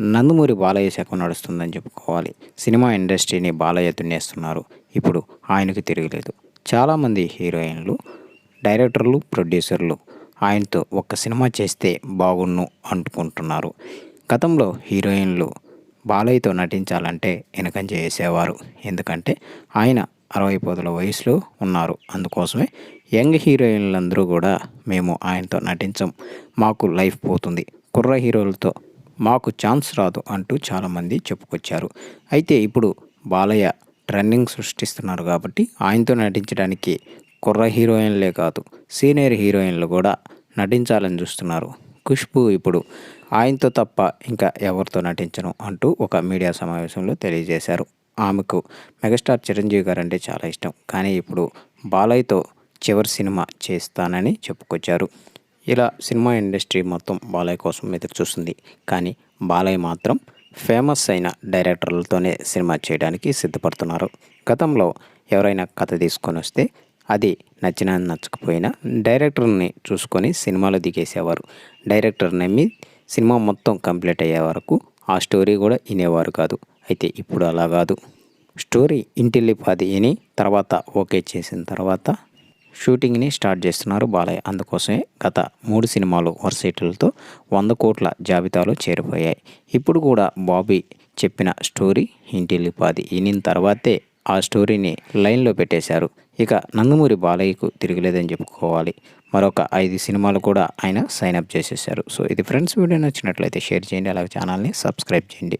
నందమూరి బాలయ్య శాఖ నడుస్తుందని చెప్పుకోవాలి. సినిమా ఇండస్ట్రీని బాలయ్య దున్నేస్తున్నారు. ఇప్పుడు ఆయనకు తిరగలేదు. చాలామంది హీరోయిన్లు డైరెక్టర్లు ప్రొడ్యూసర్లు ఆయనతో ఒక్క సినిమా చేస్తే బాగున్ను అనుకుంటున్నారు గతంలో హీరోయిన్లు బాలయ్యతో నటించాలంటే వెనకంజ చేసేవారు. ఎందుకంటే ఆయన అరవై పదుల వయసులో ఉన్నారు. అందుకోసమే యంగ్ హీరోయిన్లందరూ కూడా మేము ఆయనతో నటించం. మాకు లైఫ్ పోతుంది. కుర్ర హీరోలతో మాకు ఛాన్స్ రాదు అంటూ చాలామంది చెప్పుకొచ్చారు. అయితే ఇప్పుడు బాలయ్య ట్రెండింగ్ సృష్టిస్తున్నారు కాబట్టి ఆయనతో నటించడానికి కుర్ర హీరోయిన్లే కాదు సీనియర్ హీరోయిన్లు కూడా నటించాలని చూస్తున్నారు. ఖుష్బు ఇప్పుడు ఆయనతో తప్ప ఇంకా ఎవరితో నటించను అంటూ ఒక మీడియా సమావేశంలో తెలియజేశారు. ఆమెకు మెగాస్టార్ చిరంజీవి గారు అంటే చాలా ఇష్టం. కానీ ఇప్పుడు బాలయ్యతో చివరి సినిమా చేస్తానని చెప్పుకొచ్చారు. ఇలా సినిమా ఇండస్ట్రీ మొత్తం బాలయ్య కోసం ఎదురు చూస్తుంది. కానీ బాలయ్య మాత్రం ఫేమస్ అయిన డైరెక్టర్లతోనే సినిమా చేయడానికి సిద్ధపడుతున్నారు. గతంలో ఎవరైనా కథ తీసుకొని వస్తే అది నచ్చినా నచ్చకపోయినా డైరెక్టర్ని చూసుకొని సినిమాలో దిగేసేవారు. డైరెక్టర్ నమ్మి సినిమా మొత్తం కంప్లీట్ అయ్యే వరకు ఆ స్టోరీ కూడా వినేవారు కాదు. అయితే ఇప్పుడు అలా కాదు. స్టోరీ ఇంటిల్లిపాది విని తర్వాత ఓకే చేసిన తర్వాత షూటింగ్ని స్టార్ట్ చేస్తున్నారు బాలయ్య. అందుకోసమే గత మూడు సినిమాలు వరుసైట్లతో వంద కోట్ల జాబితాలో చేరిపోయాయి. ఇప్పుడు కూడా బాబీ చెప్పిన స్టోరీ ఇంటిల్లిపాది ఇన్ని తర్వాతే ఆ స్టోరీని లైన్లో పెట్టేశారు. ఇక నందమూరి బాలయ్యకు తిరగలేదని చెప్పుకోవాలి. మరొక ఐదు సినిమాలు కూడా ఆయన సైన్ అప్ చేసేసారు సో ఇది ఫ్రెండ్స్ వీడియో నచ్చినట్లయితే షేర్ చేయండి. అలాగే ఛానల్ని సబ్స్క్రైబ్ చేయండి.